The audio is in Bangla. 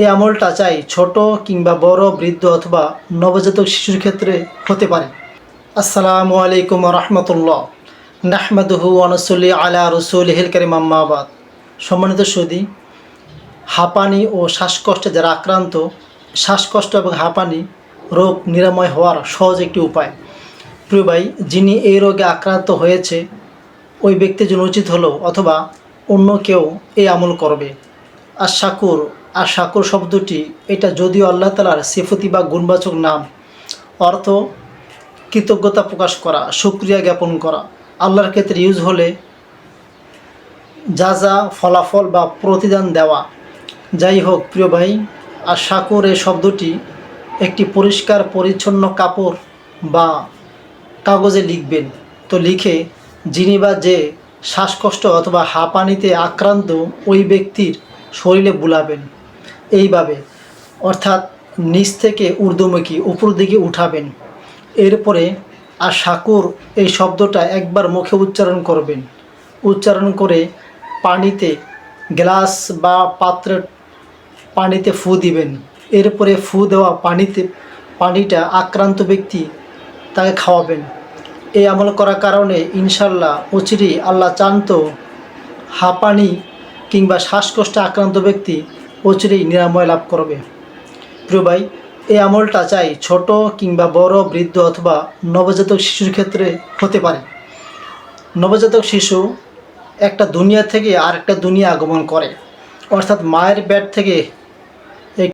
এই আমলটা চাই ছোট কিংবা বড় বৃদ্ধ অথবা নবজাতক শিশুর ক্ষেত্রে হতে পারে। আসসালামু আলাইকুম রহমতুল্লাহ। নাহমাদুহু আনসুল্লি আলা রসুল হিল করিম আম্মাবাদ সম্মানিত সুদী, হাঁপানি ও শ্বাসকষ্টে যারা আক্রান্ত, শ্বাসকষ্ট এবং হাঁপানি রোগ নিরাময় হওয়ার সহজ একটি উপায়। প্রিয় ভাই, যিনি এই রোগে আক্রান্ত হয়েছে, ওই ব্যক্তির জন্য উচিত হলো অথবা অন্য কেউ এই আমল করবে। আর শাকুর আর শাকুর শব্দটি, এটা যদিও আল্লাহ তালার সিফতি বা গুণবাচক নাম। অর্থ, কৃতজ্ঞতা প্রকাশ করা, সুক্রিয়া জ্ঞাপন করা। আল্লাহর ক্ষেত্রে ইউজ হলে যা যা ফলাফল বা প্রতিদান দেওয়া। যাই হোক, প্রিয় ভাই, আর শাকুর এই শব্দটি একটি পরিষ্কার, পরিচ্ছন্ন কাপড় বা কাগজে লিখবেন। তো লিখে যিনি বা যে শ্বাসকষ্ট অথবা হাঁপানিতে আক্রান্ত ওই ব্যক্তির শরীরে বুলাবেন। এইভাবে। অর্থাৎ নিচ থেকে ঊর্ধ্বমুখী, উপর দিকে উঠাবেন। এরপরে আর শাকুর এই শব্দটা একবার মুখে উচ্চারণ করবেন। উচ্চারণ করে পানিতে গ্লাস বা পাত্রের পানিতে ফু দিবেন। এরপরে ফু দেওয়া পানিতে, পানিটা আক্রান্ত ব্যক্তি তাকে খাওয়াবেন। এই আমল করার কারণে ইনশাল্লাহ অচিরেই আল্লাহ চান্ত হাঁপানি কিংবা শ্বাসকষ্টে আক্রান্ত ব্যক্তি অচিরেই নিরাময় লাভ করবে। প্রিয় ভাই, এই আমলটা চাই ছোট কিংবা বড়, বৃদ্ধ অথবা নবজাতক শিশুর ক্ষেত্রে হতে পারে। নবজাতক শিশু একটা দুনিয়া থেকে আর একটা দুনিয়া আগমন করে। অর্থাৎ মায়ের ব্যাট থেকে